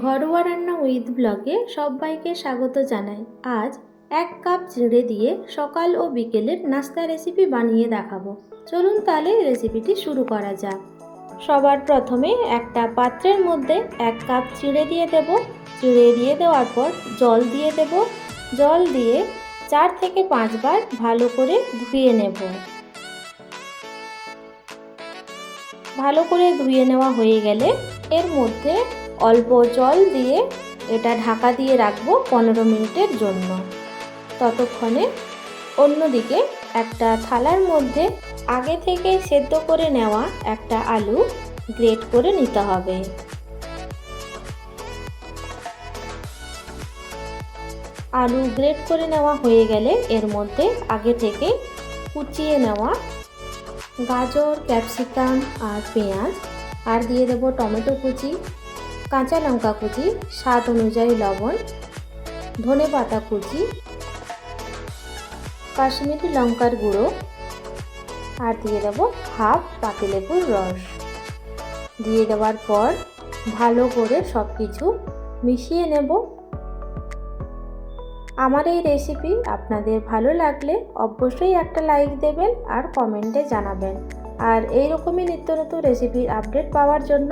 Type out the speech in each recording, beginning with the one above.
ঘরোয়া রান্না উইথ ব্লগে সবাইকে স্বাগত জানাই। আজ এক কাপ চিঁড়ে দিয়ে সকাল ও বিকেলের নাস্তা রেসিপি বানিয়ে দেখাবো। চলুন তাহলে রেসিপিটি শুরু করা যাক। সবার প্রথমে একটা পাত্রের মধ্যে এক কাপ চিঁড়ে দিয়ে দেব। চিঁড়ে দিয়ে দেওয়ার পর জল দিয়ে দেব। জল দিয়ে চার থেকে পাঁচবার ভালো করে ধুয়ে নেব। ভালো করে ধুয়ে নেওয়া হয়ে গেলে এর মধ্যে অল্প জল দিয়ে এটা ঢাকা দিয়ে রাখব পনেরো মিনিটের জন্য। ততক্ষণে অন্যদিকে একটা থালার মধ্যে আগে থেকে সেদ্ধ করে নেওয়া একটা আলু গ্রেট করে নিতে হবে। আলু গ্রেট করে নেওয়া হয়ে গেলে এর মধ্যে আগে থেকে কুচিয়ে নেওয়া গাজর, ক্যাপসিকাম আর পেঁয়াজ আর দিয়ে দেবো টমেটো কুচি। কাঁচা লঙ্কা কুচি, স্বাদ অনুযায়ী লবণ, ধনে পাতা কুচি, কাশ্মীরি লঙ্কার গুঁড়ো আর দিয়ে দেবো হাফ পাতিলেবুর রস। দিয়ে দেওয়ার পর ভালো করে সব কিছু মিশিয়ে নেব। আমার এই রেসিপি আপনাদের ভালো লাগলে অবশ্যই একটা লাইক দেবেন আর কমেন্টে জানাবেন। আর এই রকমই নিত্য নতুন রেসিপির আপডেট পাওয়ার জন্য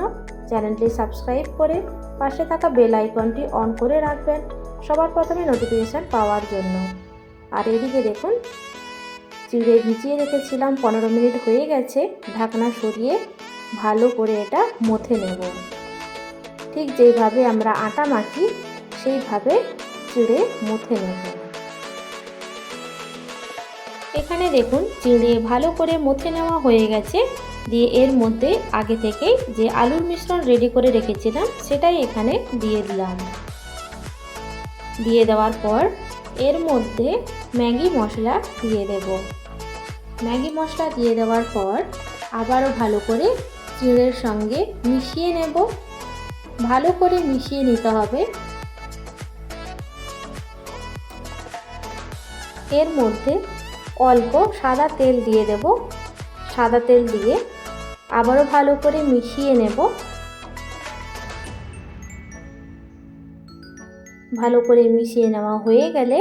চ্যানেলটি সাবস্ক্রাইব করে পাশে থাকা বেল আইকনটি অন করে রাখবেন সবার প্রথমে নোটিফিকেশান পাওয়ার জন্য। আর এদিকে দেখুন, চিড়ে ভিজিয়ে রেখেছিলাম, পনেরো মিনিট হয়ে গেছে, ঢাকনা সরিয়ে ভালো করে এটা মথে নেব। ঠিক যেইভাবে আমরা আটা মাখি, সেইভাবে চিড়ে মুথে নেব। এখানে দেখুন চিড়ে ভালো করে মুথে নেওয়া হয়ে গেছে। দিয়ে এর মধ্যে আগে থেকে যে আলুর মিশ্রণ রেডি করে রেখেছিলাম, সেটাই এখানে দিয়ে দিলাম। দিয়ে দেওয়ার পর এর মধ্যে ম্যাগি মশলা দিয়ে দেব। ম্যাগি মশলা দিয়ে দেওয়ার পর আবারও ভালো করে চিড়ের সঙ্গে মিশিয়ে নেব। ভালো করে মিশিয়ে নিতে হবে। এর মধ্যে অল্প সাদা তেল দিয়ে দেব। সাদা তেল দিয়ে আবারও ভালো করে মিশিয়ে নেব। ভালো করে মিশিয়ে নেওয়া হয়ে গেলে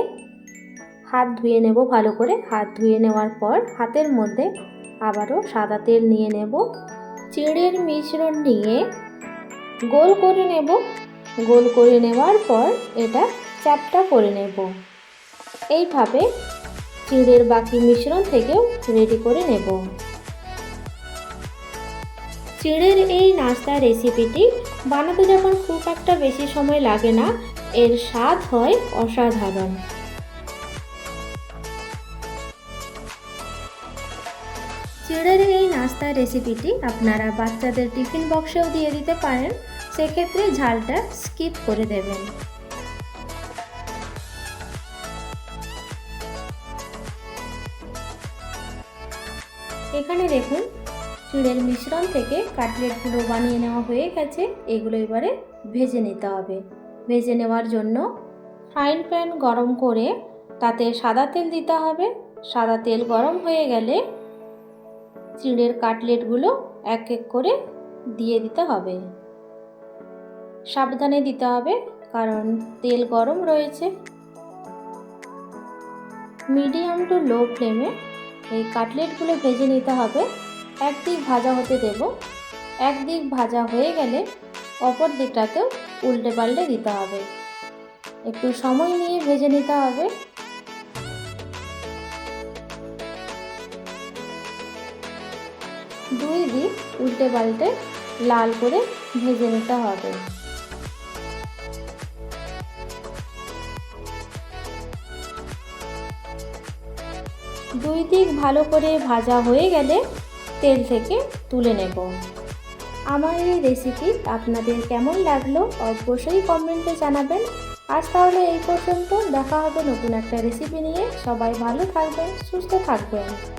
হাত ধুয়ে নেব ভালো করে। হাত ধুয়ে নেওয়ার পর হাতের মধ্যে আবারও সাদা তেল নিয়ে নেব। চিড়ের মিশ্রণ নিয়ে গোল করে নেব। গোল করে নেওয়ার পর এটা চ্যাপটা করে নেব। এইভাবে চিড়ের বাকি মিশ্রণ থেকেও রেডি করে নেব। চিড়ের এই নাস্তা রেসিপিটি বানাতে যখন খুব একটা বেশি সময় লাগে না, এর স্বাদ হয় অসাধারণ। চিড়ের এই নাস্তা রেসিপিটি আপনারা বাচ্চাদের টিফিন বক্সেও দিয়ে দিতে পারেন, সেক্ষেত্রে ঝালটা স্কিপ করে দেবেন। এখানে দেখুন চিড়ের মিশ্রণ থেকে কাটলেটগুলো বানিয়ে নেওয়া হয়ে গেছে। এগুলো এবারে ভেজে নিতে হবে। ভেজে নেওয়ার জন্য ফ্রাইং প্যান গরম করে তাতে সাদা তেল দিতে হবে। সাদা তেল গরম হয়ে গেলে চিড়ের কাটলেটগুলো এক এক করে দিয়ে দিতে হবে। সাবধানে দিতে হবে কারণ তেল গরম রয়েছে। মিডিয়াম টু লো ফ্লেমে এই কাটলেটগুলো ভেজে নিতে হবে। একদিক ভাজা হতে দেব। একদিক ভাজা হয়ে গেলে অপর দিকটাতেও উল্টে পাল্টে দিতে হবে। একটু সময় নিয়ে ভেজে নিতে হবে। দুই দিক উল্টে পাল্টে লাল করে ভেজে নিতে হবে। দুই দিক ভালো করে ভাজা হয়ে গেলে তেল থেকে তুলে নেব। আমার এই রেসিপি আপনাদের কেমন লাগল অবশ্যই কমেন্টে জানাবেন। আজ তাহলে এই পর্যন্ত দেখা হবে নতুন একটা রেসিপি নিয়ে। সবাই ভালো থাকবেন, সুস্থ থাকবেন।